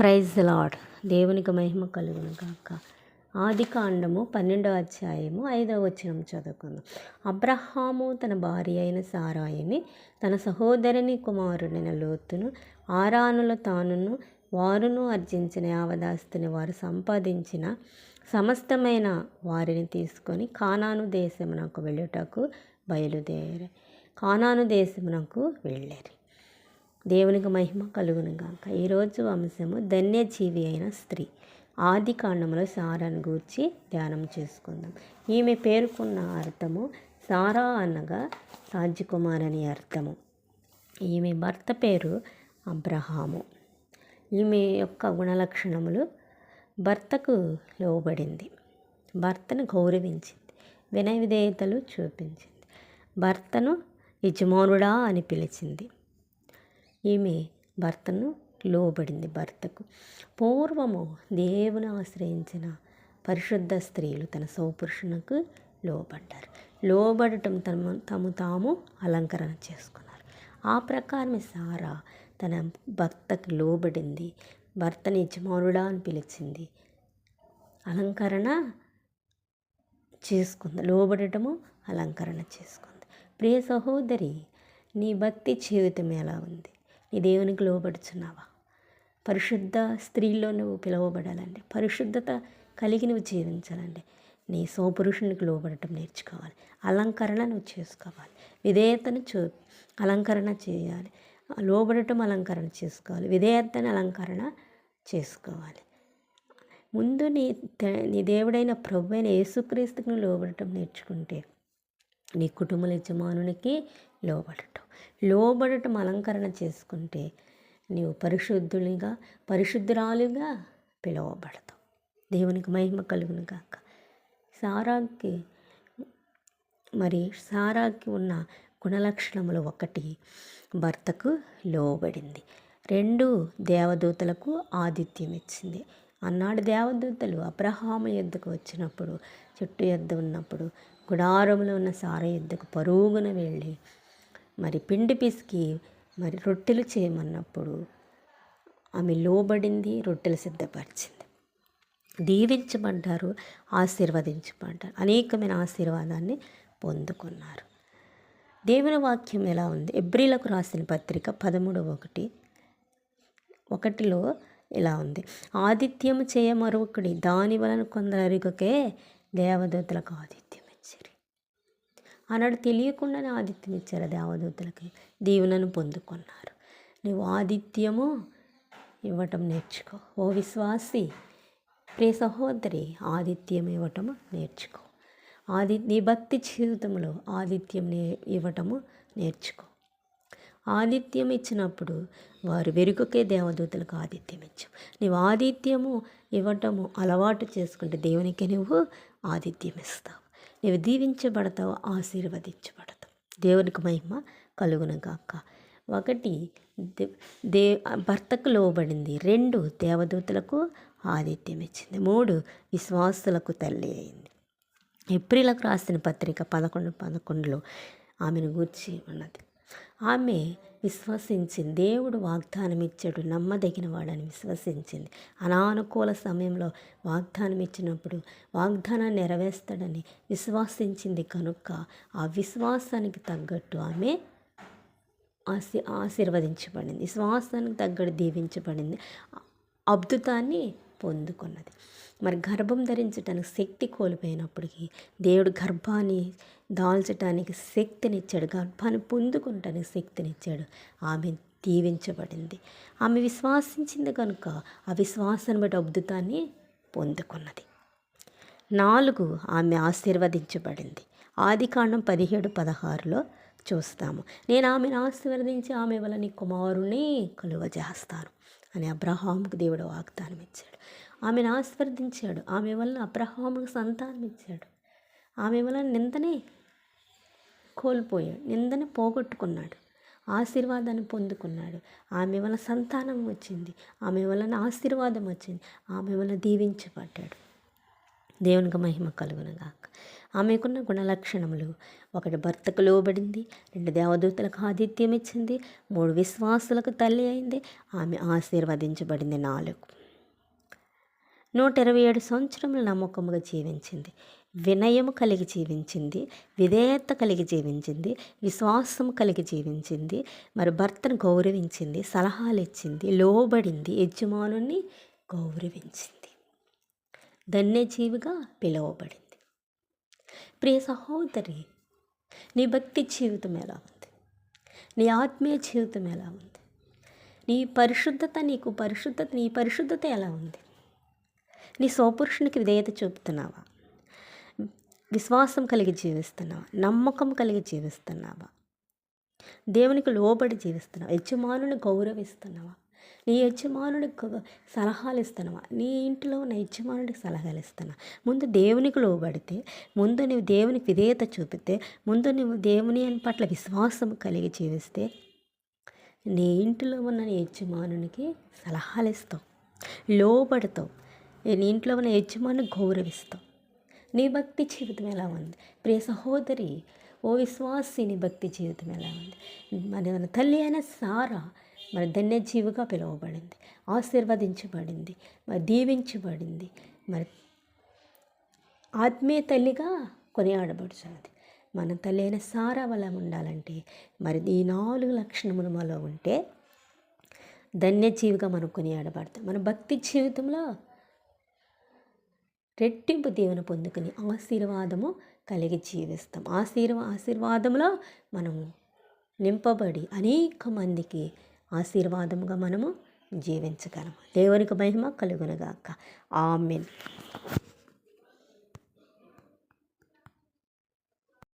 Praise lord దేవునికి మహిమ కలుగును కాక ఆది కాండము పన్నెండో అధ్యాయము ఐదో వచనం చదువుకుందాం. అబ్రహాము తన భార్య అయిన సారాయిని తన సహోదరుని కుమారుడైన లోతును ఆరానుల తానును వారును ఆర్జించిన యావదాస్తుని వారు సంపాదించిన సమస్తమైన వారిని తీసుకొని కానాను దేశమునకు వెళ్ళుటకు బయలుదేరి కానాను దేశమునకు వెళ్ళారు. దేవునికి మహిమ కలుగును గాక. ఈరోజు అంశము ధన్యజీవి అయిన స్త్రీ. ఆది కాండంలో సారాను గూర్చి ధ్యానం చేసుకుందాం. ఈమె పేర్కొన్న అర్థము సారా అనగా రాజకుమార్ అని అర్థము. ఈమె భర్త పేరు అబ్రహాము. ఈమె యొక్క గుణలక్షణములు భర్తకు లోబడింది. భర్తను గౌరవించింది. వినయ విధేయతలు చూపించింది. భర్తను యజమానుడా అని పిలిచింది. ఈమె భర్తను లోబడింది భర్తకు. పూర్వము దేవుని ఆశ్రయించిన పరిశుద్ధ స్త్రీలు తన సౌపురుషునకు లోబడ్డారు. లోబడటం తమ తము తాము అలంకరణ చేసుకున్నారు. ఆ ప్రకారమే సారా తన భర్తకు లోబడింది. భర్తని యజమానుడా అని పిలిచింది. అలంకరణ చేసుకుంది. లోబడటము అలంకరణ చేసుకుంది. ప్రియ సహోదరి నీ భక్తి జీవితం ఎలా ఉంది? నీ దేవునికి లోబడుచున్నావా? పరిశుద్ధ స్త్రీలో నువ్వు పిలువబడాలండి. పరిశుద్ధత కలిగి నువ్వు జీవించాలండి. నీ సోపురుషునికి లోబడటం నేర్చుకోవాలి. అలంకరణ నువ్వు చేసుకోవాలి. విధేయతను చూ అలంకరణ చేయాలి. లోబడటం అలంకరణ చేసుకోవాలి. విధేయతను అలంకరణ చేసుకోవాలి. ముందు నీ నీ దేవుడైన ప్రభు అయిన యేసుక్రీస్తుకు నువ్వు లోబడటం నేర్చుకుంటే నీ కుటుంబ యజమానునికి లోబడటం. లోబడటం అలంకరణ చేసుకుంటే నీవు పరిశుద్ధునిగా పరిశుద్ధురాలుగా పిలువబడతావు. దేవునికి మహిమ కలుగును కాక సారాకి మరి సారాకి ఉన్న గుణలక్షణములు ఒకటి భర్తకు లోబడింది. రెండు దేవదూతలకు ఆతిథ్యం ఇచ్చింది. అన్నాడు దేవదూతలు అబ్రహాము ఎద్దుకు వచ్చినప్పుడు చుట్టూ ఎద్దు ఉన్నప్పుడు గుడారంలో ఉన్న సార ఎద్దుకు పరుగున వెళ్ళి మరి పిండి పిసికి మరి రొట్టెలు చేయమన్నప్పుడు ఆమె లోబడింది రొట్టెలు సిద్ధపరిచింది. దీవించబడ్డారు ఆశీర్వదించబడ్డారు అనేకమైన ఆశీర్వాదాన్ని పొందుకున్నారు. దేవుని వాక్యం ఎలా ఉంది? ఎబ్రిలకు రాసిన పత్రిక పదమూడవ ఒకటి. ఒకటిలో ఇలా ఉంది? ఆదిత్యము చేయ మరొకటి దాని వలన కొందరు దేవదూతలకు ఆదిత్యం. ఆనాడు తెలియకుండానే ఆదిత్యం ఇచ్చారు దేవదూతలకి. దీవెనను పొందుకున్నారు. నువ్వు ఆదిత్యము ఇవ్వటం నేర్చుకో. ఓ విశ్వాసి ప్రియ సహోదరి ఆదిత్యం ఇవ్వటము నేర్చుకో. ఆది నీ భక్తి జీవితంలో ఆదిత్యం నే ఇవ్వటము నేర్చుకో. ఆదిత్యం ఇచ్చినప్పుడు వారు వెరుకకే దేవదూతలకు ఆదిత్యం ఇచ్చాం నీవు ఆదిత్యము ఇవ్వటము అలవాటు చేసుకుంటే దేవునికి నువ్వు ఆదిత్యం ఇస్తావు. నీవు దీవించబడతావు ఆశీర్వదించబడతావు. దేవునికి మహిమ కలుగును గాక ఒకటి దే భర్తకు లోబడింది. రెండు దేవదూతలకు ఆదిత్యం ఇచ్చింది. మూడు విశ్వాసులకు తల్లి అయింది. ఏప్రిలకు రాసిన పత్రిక పదకొండు పదకొండులో ఆమెను గూర్చి ఉన్నది. ఆమె విశ్వసించింది. దేవుడు వాగ్దానం ఇచ్చాడు నమ్మదగిన వాడని విశ్వసించింది. అనానుకూల సమయంలో వాగ్దానం ఇచ్చినప్పుడు వాగ్దానాన్ని నెరవేర్స్తాడని విశ్వాసించింది కనుక ఆ విశ్వాసానికి తగ్గట్టు ఆమె ఆశీ ఆశీర్వదించబడింది. విశ్వాసానికి తగ్గట్టు దీవించబడింది. అద్భుతాన్ని పొందుకున్నది. మరి గర్భం ధరించడానికి శక్తి కోల్పోయినప్పటికీ దేవుడు గర్భాన్ని దాల్చడానికి శక్తినిచ్చాడు. గర్భాన్ని పొందుకుంటానికి శక్తినిచ్చాడు. ఆమె దీవించబడింది. ఆమె విశ్వాసించింది కనుక ఆ విశ్వాసాన్ని బట్టి అద్భుతాన్ని పొందుకున్నది. నాలుగు ఆమె ఆశీర్వదించబడింది. ఆది కాండం పదిహేడు పదహారులో చూస్తాము. నేను ఆమెను ఆశీర్వదించి ఆమె వల్ల నీ కుమారుని కలువజేస్తాను. అని అబ్రహాముకు దేవుడు వాగ్దానం ఇచ్చాడు ఆమెను ఆస్వర్దించాడు ఆమె వల్ల అబ్రహాముకు సంతానం ఇచ్చాడు. ఆమె వల్ల నిందనే కోల్పోయాడు. నిందని పోగొట్టుకున్నాడు. ఆశీర్వాదాన్ని పొందుకున్నాడు. ఆమె వల్ల సంతానం వచ్చింది. ఆమె వలన ఆశీర్వాదం వచ్చింది. ఆమె వల్ల దీవించబడ్డాడు. దేవునికి మహిమ కలుగునగాక. ఆమెకున్న గుణలక్షణములు. ఒకటి భర్తకు లోబడింది. రెండు దేవదూతలకు ఆతిథ్యం ఇచ్చింది మూడు విశ్వాసులకు తల్లి అయింది. ఆమె ఆశీర్వదించబడింది నాలుగు. నూట ఇరవై ఏడు సంవత్సరములు నమ్మకముగా జీవించింది. వినయము కలిగి జీవించింది. విధేయత కలిగి జీవించింది. విశ్వాసం కలిగి జీవించింది. మరి భర్తను గౌరవించింది. సలహాలు ఇచ్చింది లోబడింది. యజమానుని గౌరవించింది. ధన్యజీవిగా పిలువబడింది. ప్రియ సహోదరి నీ భక్తి జీవితం ఎలా ఉంది? నీ ఆత్మీయ జీవితం ఎలా ఉంది? నీ పరిశుద్ధత నీకు పరిశుద్ధత నీ పరిశుద్ధత ఎలా ఉంది? నీ స్వపురుషునికి విధేయత చూపుతున్నావా? విశ్వాసం కలిగి జీవిస్తున్నావా? నమ్మకం కలిగి జీవిస్తున్నావా? దేవునికి లోబడి జీవిస్తున్నావా? యజమానుని గౌరవిస్తున్నావా? నీ యజమానుడికి సలహాలు ఇస్తానమా నీ ఇంట్లో ఉన్న యజమానుడికి సలహాలు ఇస్తాను ముందు దేవునికి లోబడితే ముందు నువ్వు దేవునికి విధేయత చూపితే ముందు నువ్వు దేవుని పట్ల విశ్వాసం కలిగి జీవిస్తే నీ ఇంటిలో ఉన్న నీ యజమానునికి సలహాలు ఇస్తావు లోబడతావు నీ ఇంట్లో ఉన్న యజమాని గౌరవిస్తావు. నీ భక్తి జీవితం ఎలా ఉంది? ప్రియ సహోదరి ఓ విశ్వాసి నీ భక్తి జీవితం ఎలా ఉంది? మరి మన తల్లి అయిన సారా మరి ధన్యజీవిగా పిలువబడింది ఆశీర్వదించబడింది మరి దీవించబడింది మరి ఆత్మీయ తల్లిగా కొనియాడబడుచున్నది. మన తల్లి అయిన సారా వల్ల ఉండాలంటే మరి ఈ నాలుగు లక్షణములు మనలో ఉంటే ధన్యజీవిగా మనం కొనియాడబడతాం. మన భక్తి జీవితంలో రెట్టింపు దీవెన పొందుకుని ఆశీర్వాదము కలిగి జీవిస్తాం. ఆశీర్వా ఆశీర్వాదంలో మనము నింపబడి అనేక మందికి ఆశీర్వాదముగా మనము జీవించగలము. దేవునికి మహిమ కలుగునగాక. ఆమెన్.